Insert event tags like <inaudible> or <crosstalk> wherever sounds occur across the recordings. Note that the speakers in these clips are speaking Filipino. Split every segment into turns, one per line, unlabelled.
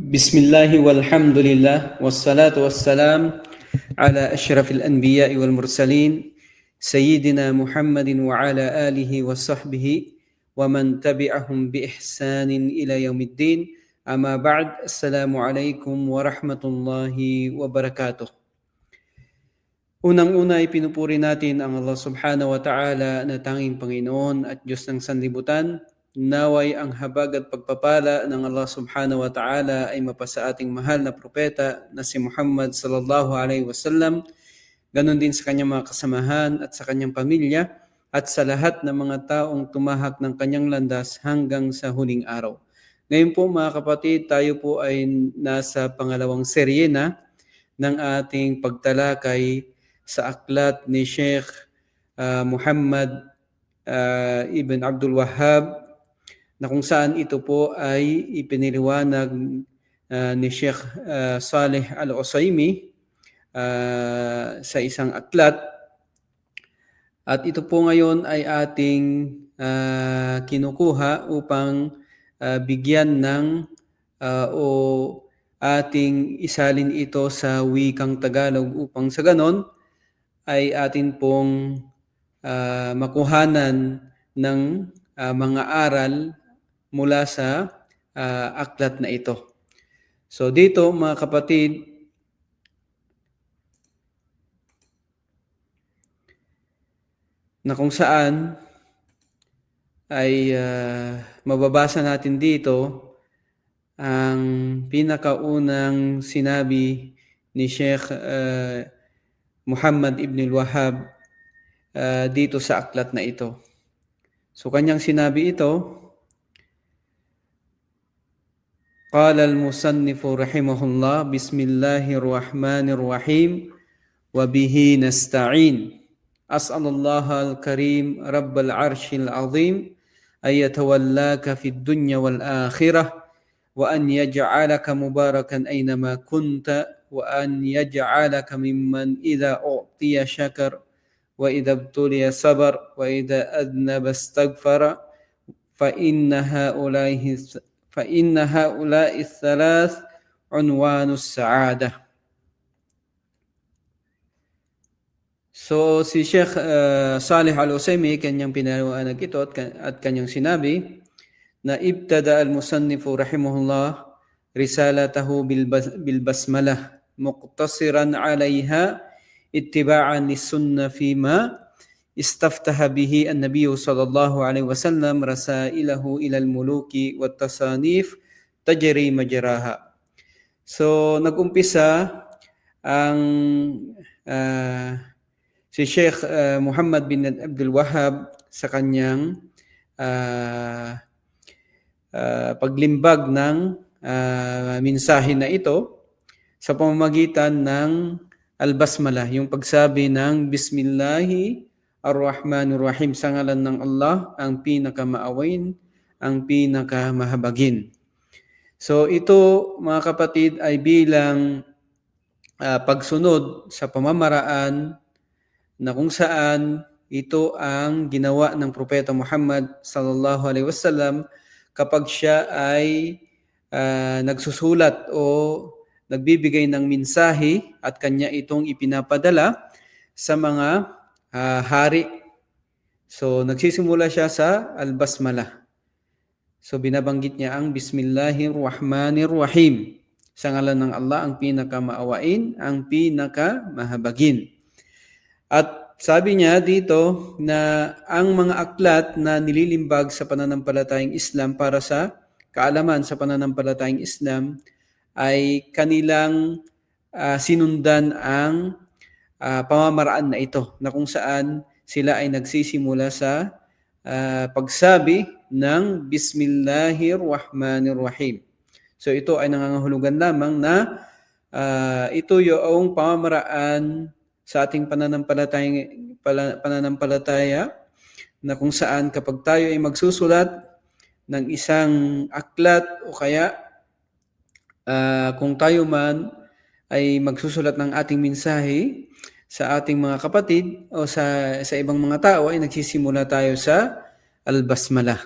Bismillahi walhamdulillah wassalatu wassalam ala ashrafil anbiya wal mursalin sayyidina Muhammadin wa ala alihi wa sahbihi wa man tabi'ahum bi ihsanin ila yaumiddin amma ba'd assalamu alaikum wa rahmatullahi wa barakatuh. Unang-una ay pinupuri natin ang Allah subhanahu wa ta'ala na tanging Panginoon at Diyos ng sanlibutan. Naway ang habag at pagpapala ng Allah subhanahu wa ta'ala ay mapasa ating mahal na propeta na si Muhammad sallallahu alaihi wasallam. Ganon din sa kanyang mga kasamahan at sa kanyang pamilya at sa lahat ng mga taong tumahak ng kanyang landas hanggang sa huling araw. Ngayon po mga kapatid, tayo po ay nasa pangalawang serye na ng ating pagtalakay sa aklat ni Sheikh uh, Muhammad uh, Ibn Abdul Wahhab na kung saan ito po ay ipiniliwanag uh, ni Sheikh uh, Saleh Al-Usaymi uh, sa isang aklat. At ito po ngayon ay ating uh, kinukuha upang uh, bigyan ng uh, o ating isalin ito sa wikang Tagalog upang sa ganon ay atin pong uh, makuhanan ng uh, mga aral mula sa uh, aklat na ito. So dito mga kapatid, na kung saan ay uh, mababasa natin dito ang pinakaunang sinabi ni Sheikh uh, Muhammad ibn al-Wahhab uh, dito sa aklat na ito. So kanyang sinabi ito, قال المصنف رحمه الله بسم الله الرحمن الرحيم وبه نستعين. أسأل الله الكريم رب العرش العظيم أن يتولاك في الدنيا والآخرة وأن يجعلك مباركا أينما كنت وأن يجعلك ممن إذا أعطي شكر وإذا ابتلي صبر وإذا أذنب استغفر فإن هؤلاء فإن هؤلاء الثلاث عنوان السعادة So si Sheikh uh, Salih Al-Usaimi kanyang pinaliwanag ito at, at kanyang sinabi na ibtada al-musannifu rahimahullah risalatahu bil, bil basmalah مقتصرا عليها اتباعا للسنة فيما استفتح به النبي صلى الله عليه وسلم رسائله إلى الملوك والتصانيف تجري مجراها So, nag-umpisa ang uh, si Sheikh uh, Muhammad bin Abdul Wahhab sa kanyang uh, uh, paglimbag ng uh, minsahe na ito sa pamamagitan ng al-basmala, yung pagsabi ng Bismillahi ar-Rahmanir Rahim sa ngalan ng Allah, ang pinakamaawain, ang pinakamahabagin. So ito mga kapatid ay bilang uh, pagsunod sa pamamaraan na kung saan ito ang ginawa ng propeta Muhammad sallallahu alaihi wasallam kapag siya ay uh, nagsusulat o nagbibigay ng minsahe at kanya itong ipinapadala sa mga uh, hari. So nagsisimula siya sa al-basmalah. So binabanggit niya ang Bismillahirrahmanirrahim. Sa ngalan ng Allah ang pinakamaawain, ang pinakamahabagin. At sabi niya dito na ang mga aklat na nililimbag sa pananampalatayang Islam para sa kaalaman sa pananampalatayang Islam ay kanilang uh, sinundan ang uh, pamamaraan na ito na kung saan sila ay nagsisimula sa uh, pagsabi ng Bismillahirrahmanirrahim. So ito ay nangangahulugan lamang na uh, ito yung pamamaraan sa ating pananampalataya, pananampalataya na kung saan kapag tayo ay magsusulat ng isang aklat o kaya uh, kung tayo man ay magsusulat ng ating mensahe sa ating mga kapatid o sa sa ibang mga tao ay nagsisimula tayo sa al-basmalah.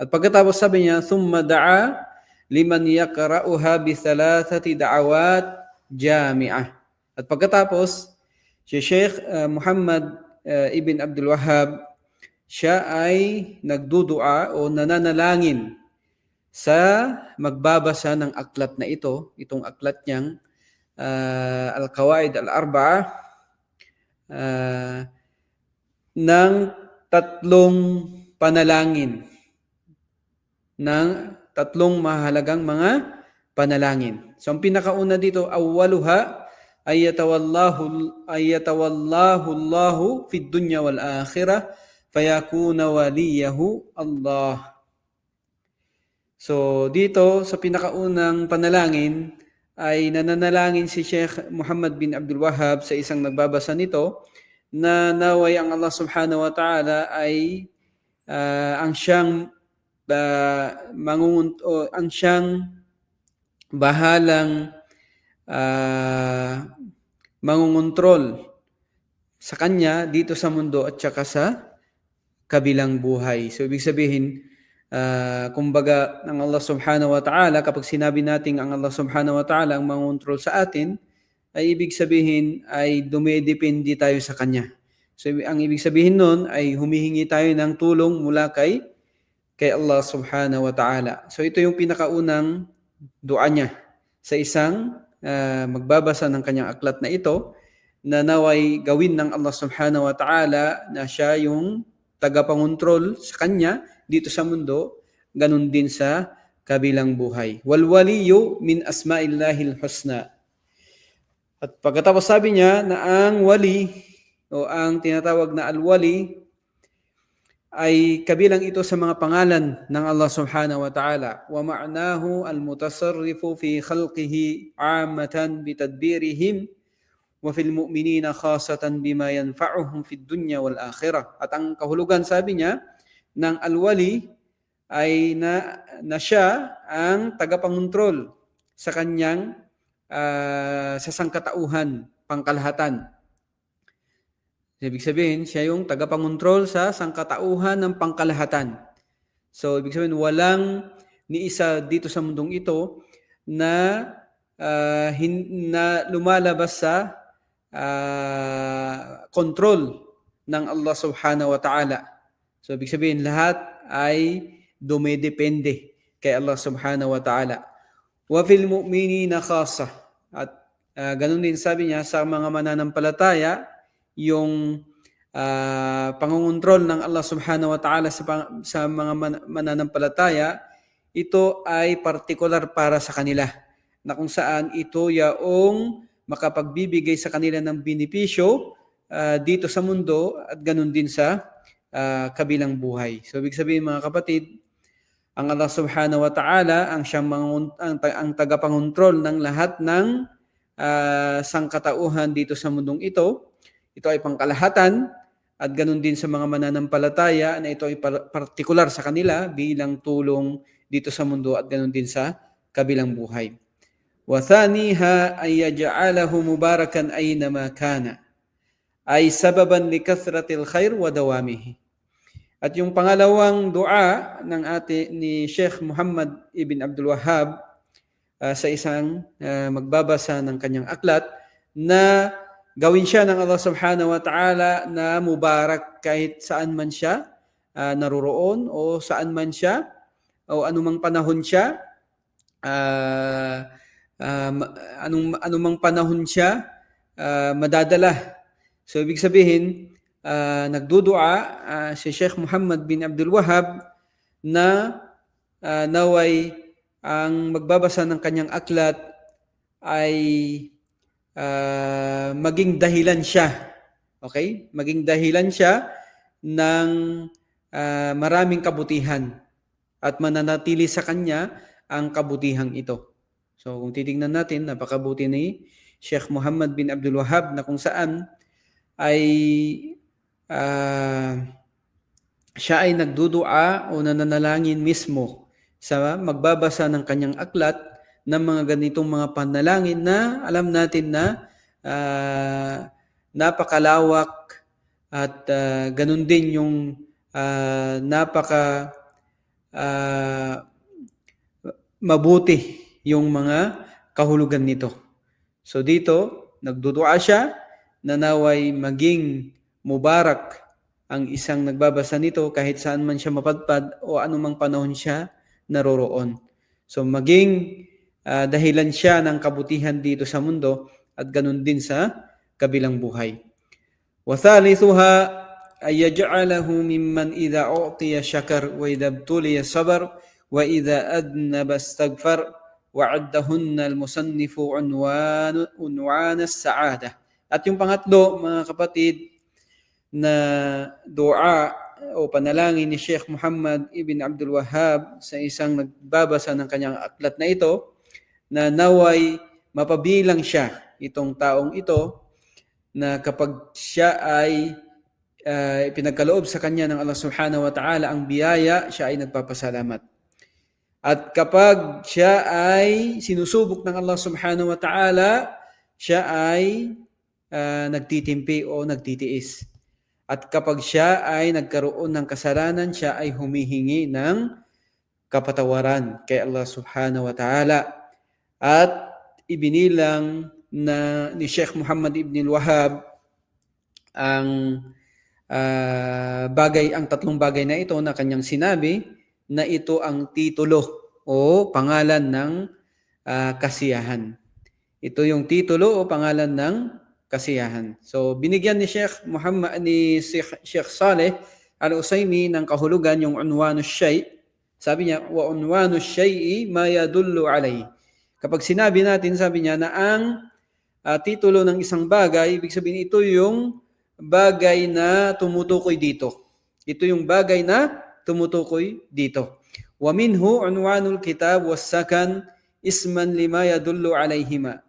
At pagkatapos sabi niya, da'a liman yaqra'uha bi thalathati da'awat jami'ah. At pagkatapos, si Sheikh uh, Muhammad uh, Ibn Abdul Wahhab, siya ay nagdudua o nananalangin sa magbabasa ng aklat na ito, itong aklat niyang Al-Qawaid Al-Arba'a, uh, ng tatlong panalangin ng tatlong mahalagang mga panalangin. So ang pinakauna dito, awwaluha ayatawallahu ayatawallahu Allahu fid dunya wal akhirah fayakuna waliyahu Allah. So dito sa pinakaunang panalangin ay nananalangin si Sheikh Muhammad bin Abdul Wahhab sa isang nagbabasa nito na naway ang Allah Subhanahu wa Ta'ala ay uh, ang siyang uh, mangungunt o ang siyang bahalang uh, mangungontrol sa kanya dito sa mundo at saka sa kabilang buhay. So ibig sabihin, uh, kumbaga ang Allah Subhanahu wa Ta'ala kapag sinabi nating ang Allah Subhanahu wa Ta'ala ang mangontrol sa atin, ay ibig sabihin ay dumedepende tayo sa kanya. So ang ibig sabihin nun ay humihingi tayo ng tulong mula kay kay Allah Subhanahu wa Ta'ala. So ito yung pinakaunang dua niya sa isang uh, magbabasa ng kanyang aklat na ito na naway gawin ng Allah Subhanahu wa Ta'ala na siya yung tagapangontrol sa kanya dito sa mundo, ganun din sa kabilang buhay. Wal waliyu min asma'illahil husna. At pagkatapos sabi niya na ang wali o ang tinatawag na al-wali ay kabilang ito sa mga pangalan ng Allah Subhanahu wa Ta'ala. Wa ma'nahu al-mutasarrifu fi khalqihi 'amatan bi tadbirihim wa fil mu'minina khasatan bima yanfa'uhum fid dunya wal akhirah. At ang kahulugan sabi niya ng al-wali ay na, na siya ang tagapangontrol sa kanyang uh, sa sangkatauhan, pangkalahatan Ibig sabihin, siya yung tagapangontrol sa sangkatauhan ng pangkalahatan. So, ibig sabihin, walang ni isa dito sa mundong ito na, uh, hin- na lumalabas sa uh, control ng Allah subhanahu wa ta'ala. So, ibig sabihin, lahat ay dumidepende kay Allah subhanahu wa ta'ala. Wa fil mu'minina khasa. At uh, ganun din sabi niya sa mga mananampalataya, yung uh, pangungontrol ng Allah Subhanahu wa Ta'ala sa, sa mga man, mananampalataya, ito ay partikular para sa kanila na kung saan ito yaong makapagbibigay sa kanila ng benepisyo uh, dito sa mundo at ganun din sa uh, kabilang buhay. So ibig sabihin mga kapatid, ang Allah Subhanahu wa Ta'ala ang siyang mga, ang, ang tagapangontrol ng lahat ng uh, sangkatauhan dito sa mundong ito ito ay pangkalahatan at ganun din sa mga mananampalataya na ito ay partikular sa kanila bilang tulong dito sa mundo at ganun din sa kabilang buhay. وثانيها أن يجعله مباركا أينما كان ay sababan li kathratil khair wa dawamihi. At yung pangalawang dua ng ate ni Sheikh Muhammad ibn Abdul Wahhab uh, sa isang uh, magbabasa ng kanyang aklat na gawin siya ng Allah subhanahu wa ta'ala na mubarak kahit saan man siya uh, naroroon o saan man siya o anumang panahon siya uh, uh, anong anumang panahon siya uh, madadala so ibig sabihin uh, nagdudua uh, si Sheikh Muhammad bin Abdul Wahhab na uh, naway ang magbabasa ng kanyang aklat ay uh, maging dahilan siya. Okay? Maging dahilan siya ng uh, maraming kabutihan at mananatili sa kanya ang kabutihang ito. So kung titingnan natin, napakabuti ni Sheikh Muhammad bin Abdul Wahab na kung saan ay uh, siya ay nagdudua o nananalangin mismo sa magbabasa ng kanyang aklat ng mga ganitong mga panalangin na alam natin na uh, napakalawak at uh, ganun din yung uh, napaka uh, mabuti yung mga kahulugan nito. So dito, nagdudua siya na naway maging mubarak ang isang nagbabasa nito kahit saan man siya mapadpad o anumang panahon siya naroroon. So maging ah, dahilan siya ng kabutihan dito sa mundo at ganun din sa kabilang buhay. وثالثها أن يجعله ممن إذا أعطي شكر وإذا ابتلي صبر وإذا أذنب استغفر وعدهن المصنف عنوان عنوان السعادة. at yung pangatlo, mga kapatid, na dua o panalangin ni Sheikh Muhammad ibn Abdul Wahhab sa isang nagbabasa ng kanyang aklat na ito, na naway mapabilang siya, itong taong ito, na kapag siya ay uh, pinagkaloob sa kanya ng Allah Subhanahu wa Ta'ala ang biyaya, siya ay nagpapasalamat. At kapag siya ay sinusubok ng Allah Subhanahu wa Ta'ala, siya ay uh, nagtitimpi o nagtitiis. At kapag siya ay nagkaroon ng kasalanan, siya ay humihingi ng kapatawaran kay Allah Subhanahu wa Ta'ala. At ibinilang na ni Sheikh Muhammad Ibn al-Wahhab ang uh, bagay ang tatlong bagay na ito na kanyang sinabi na ito ang titulo o pangalan ng uh, kasiyahan. Ito yung titulo o pangalan ng kasiyahan. So binigyan ni Sheikh Muhammad ni Sheikh, Saleh Al-Usaymi ng kahulugan yung unwanu syai. Sabi niya wa unwanu syai'i ma yadullu alayhi. Kapag sinabi natin sabi niya na ang uh, titulo ng isang bagay, ibig sabihin ito yung bagay na tumutukoy dito. Ito yung bagay na tumutukoy dito. Wa minhu unwanul kitab was sakan isman lima yadullu alayhima.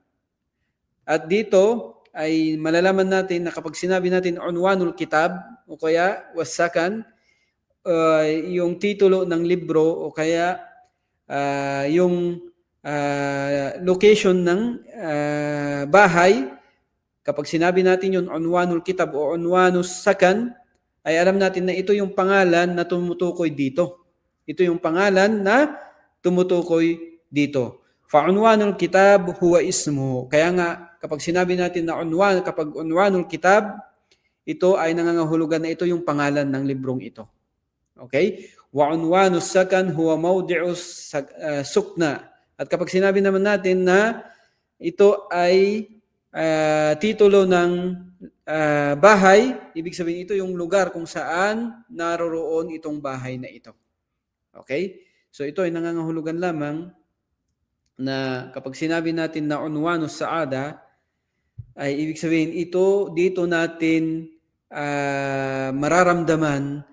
At dito ay malalaman natin na kapag sinabi natin unwanul kitab o kaya wasakan uh, yung titulo ng libro o kaya uh, yung uh, location ng uh, bahay, kapag sinabi natin yung unwanul kitab o unwanus sakan, ay alam natin na ito yung pangalan na tumutukoy dito. Ito yung pangalan na tumutukoy dito. Fa'unwanul kitab huwa ismu. Kaya nga, kapag sinabi natin na unwan, kapag unwanul kitab, ito ay nangangahulugan na ito yung pangalan ng librong ito. Okay? Wa unwanus sakan huwa mawdi'u uh, sukna. At kapag sinabi naman natin na ito ay uh, titulo ng uh, bahay, ibig sabihin ito yung lugar kung saan naroroon itong bahay na ito. Okay? So ito ay nangangahulugan lamang na kapag sinabi natin na unwanus saada, ay ibig sabihin ito dito natin uh, mararamdaman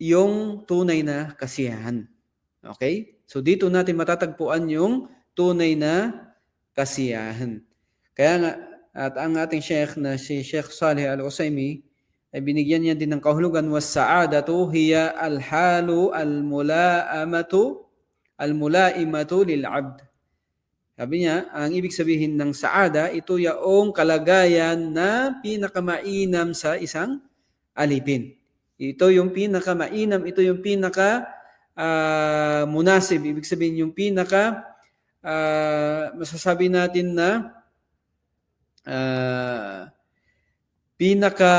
yung tunay na kasiyahan. Okay? So dito natin matatagpuan yung tunay na kasiyahan. Kaya nga, at ang ating sheikh na si Sheikh Saleh Al-Usaymi ay binigyan niya din ng kahulugan was sa'adatu hiya al-halu al-mula'amatu al-mula'imatu lil-'abd. Sabi niya, ang ibig sabihin ng saada, ito yaong kalagayan na pinakamainam sa isang alipin. Ito yung pinakamainam, ito yung pinaka uh, munasib, ibig sabihin yung pinaka uh, masasabi natin na uh, pinaka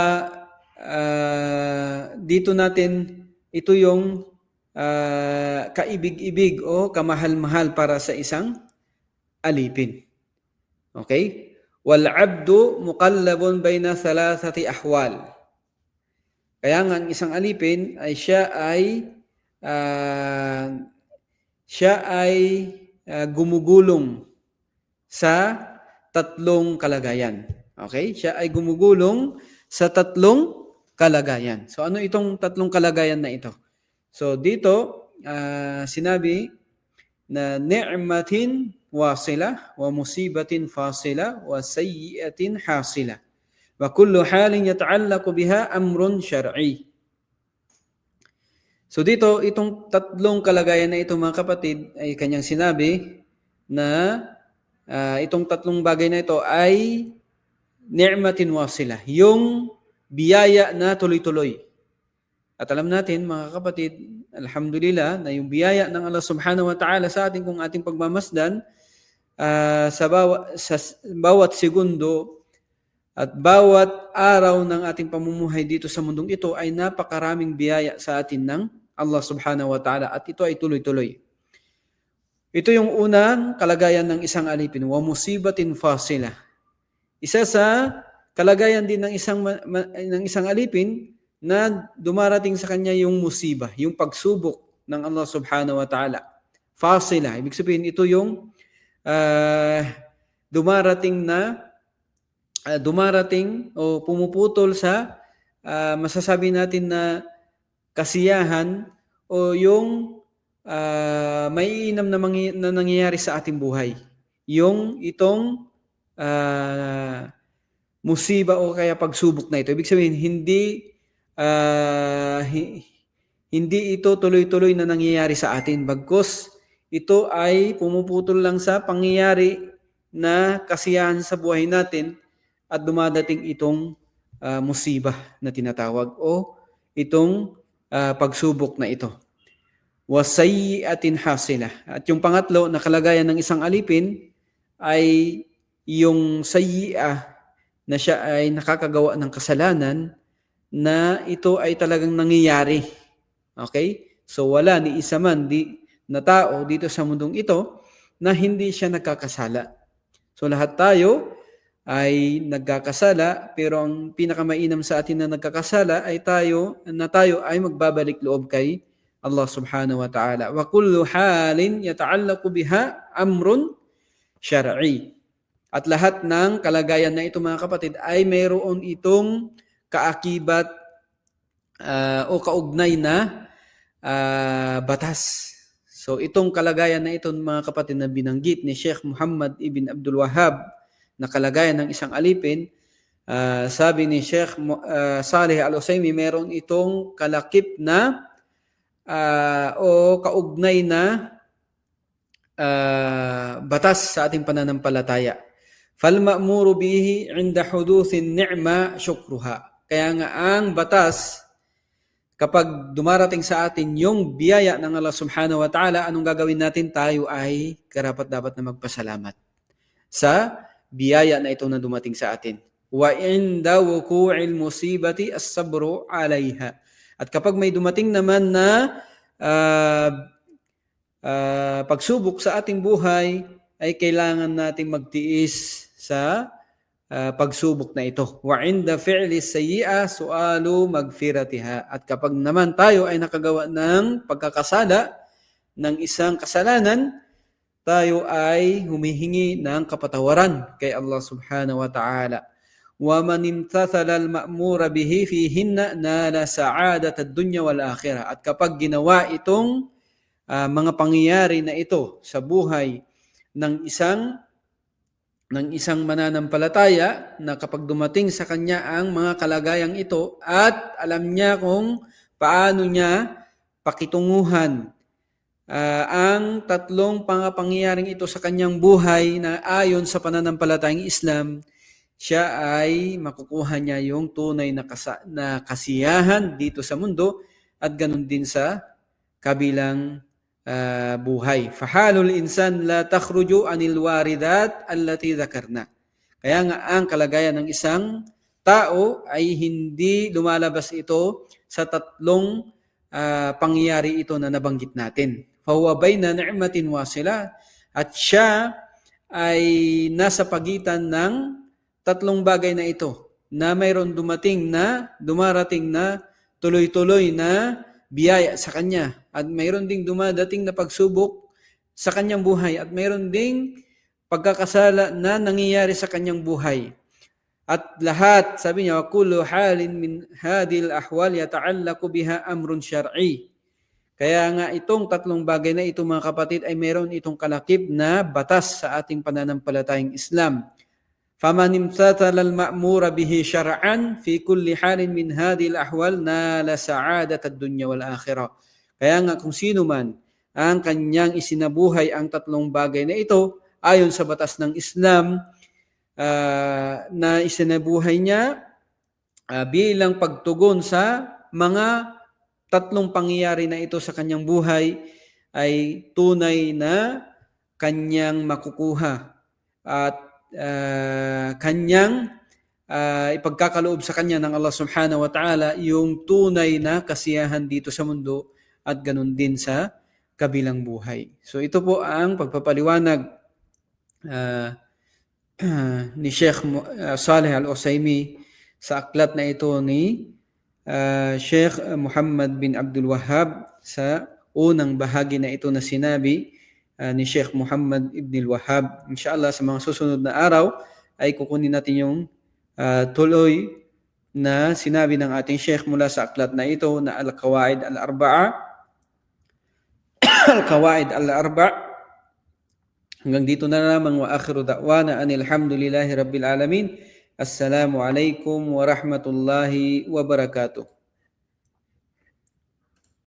uh, dito natin ito yung uh, kaibig-ibig o kamahal-mahal para sa isang alipin. Okay? Wal abdu muqallabun bayna thalathati ahwal. Kaya nga ang isang alipin ay siya ay uh, siya ay uh, gumugulong sa tatlong kalagayan. Okay? Siya ay gumugulong sa tatlong kalagayan. So ano itong tatlong kalagayan na ito? So dito uh, sinabi na ni'matin fasila wa sayyi'atin hasila. Wa kullu halin yata'allaqu biha amrun syar'i. So dito, itong tatlong kalagayan na ito mga kapatid ay kanyang sinabi na uh, itong tatlong bagay na ito ay ni'matin wasila, yung biyaya na tuloy-tuloy. At alam natin mga kapatid alhamdulillah, na yung biyaya ng Allah subhanahu wa ta'ala sa atin kung ating pagmamasdan, ah, sa, bawat, sa bawat segundo at bawat araw ng ating pamumuhay dito sa mundong ito ay napakaraming biyaya sa atin ng Allah subhanahu wa ta'ala at ito ay tuloy-tuloy. Ito yung unang kalagayan ng isang alipin, wa musibatin fasila. Isa sa kalagayan din ng isang ng isang alipin na dumarating sa kanya yung musiba, yung pagsubok ng Allah subhanahu wa ta'ala. Fasila, ibig sabihin ito yung ah, dumarating na ah, dumarating o pumuputol sa ah, masasabi natin na kasiyahan o yung ah, may inam na, mangy- na nangyayari sa ating buhay. Yung itong ah, musiba o kaya pagsubok na ito. Ibig sabihin, hindi hi- hindi ito tuloy-tuloy na nangyayari sa atin. Bagkus, ito ay pumuputol lang sa pangyayari na kasiyahan sa buhay natin at dumadating itong ah, musiba na tinatawag o itong ah, pagsubok na ito. Wasayiatin hasila. At yung pangatlo na kalagayan ng isang alipin ay yung sayi'a na siya ay nakakagawa ng kasalanan na ito ay talagang nangyayari. Okay? So wala ni isa man di, na tao dito sa mundong ito na hindi siya nagkakasala. So lahat tayo ay nagkakasala pero ang pinakamainam sa atin na nagkakasala ay tayo na tayo ay magbabalik loob kay Allah subhanahu wa ta'ala. Wa kullu halin yata'allaqu biha amrun syar'i. At lahat ng kalagayan na ito mga kapatid ay mayroon itong kaakibat ah, o kaugnay na ah, batas. So itong kalagayan na ito mga kapatid na binanggit ni Sheikh Muhammad ibn Abdul Wahhab na kalagayan ng isang alipin, ah, sabi ni Sheikh Mu- ah, Saleh Al-Usaimi, meron itong kalakip na ah, o kaugnay na ah, batas sa ating pananampalataya. فالمأمور به عند حدوث النعمة شكرها. Kaya nga ang batas kapag dumarating sa atin yung biyaya ng Allah Subhanahu wa Ta'ala, anong gagawin natin? Tayo ay karapat dapat na magpasalamat sa biyaya na ito na dumating sa atin. Wa inda wuku'il musibati as-sabru 'alayha. At kapag may dumating naman na ah, ah, pagsubok sa ating buhay, ay kailangan nating magtiis sa ah, pagsubok na ito. Wa inda fi'li sayyi'a su'alu magfiratiha. At kapag naman tayo ay nakagawa ng pagkakasala ng isang kasalanan, tayo ay humihingi ng kapatawaran kay Allah subhanahu wa ta'ala. Wa man imtathala al-ma'mura bihi fihinna nala sa'adat ad-dunya wal akhirah. At kapag ginawa itong ah, mga pangyayari na ito sa buhay ng isang ng isang mananampalataya na kapag dumating sa kanya ang mga kalagayang ito at alam niya kung paano niya pakitunguhan ah, ang tatlong pangapangyayaring ito sa kanyang buhay na ayon sa pananampalatayang Islam, siya ay makukuha niya yung tunay na, kasa- na kasiyahan dito sa mundo at ganun din sa kabilang ah, buhay. Fahalul insan la takhruju anil waridat allati dhakarna. Kaya nga ang kalagayan ng isang tao ay hindi lumalabas ito sa tatlong ah, pangyayari ito na nabanggit natin. Fahuwa bayna ni'matin wasila at siya ay nasa pagitan ng tatlong bagay na ito na mayroon dumating na dumarating na tuloy-tuloy na biyaya sa kanya at mayroon ding dumadating na pagsubok sa kanyang buhay at mayroon ding pagkakasala na nangyayari sa kanyang buhay. At lahat, sabi niya, kullu halin min hadil ahwal yata'allaku biha amrun syar'i. Kaya nga itong tatlong bagay na ito mga kapatid ay mayroon itong kalakip na batas sa ating pananampalatayang Islam. فمن امتثل المأمور به شرعا في كل حال من هذه الأحوال نال سعادة الدنيا والآخرة. Kaya nga kung sino man ang kanyang isinabuhay ang tatlong bagay na ito ayon sa batas ng Islam ah, na isinabuhay niya ah, bilang pagtugon sa mga tatlong pangyayari na ito sa kanyang buhay ay tunay na kanyang makukuha at ah, kanyang ah, ipagkakaloob sa kanya ng Allah subhanahu wa ta'ala yung tunay na kasiyahan dito sa mundo at ganun din sa kabilang buhay. So ito po ang pagpapaliwanag ah, <clears throat> ni Sheikh Saleh Al-Usaimi sa aklat na ito ni ah, Sheikh Muhammad bin Abdul Wahhab sa unang bahagi na ito na sinabi ah, ni Sheikh Muhammad ibn al-Wahhab. Inshallah sa mga susunod na araw ay kukunin natin yung ah, tuloy na sinabi ng ating Sheikh mula sa aklat na ito na Al-Qawaid Al-Arba'a <coughs> Al-Qawaid Al-Arba' Hanggang dito na lamang wa akhiru da'wana anil hamdulillahi rabbil alamin. Assalamu alaikum wa rahmatullahi wa barakatuh.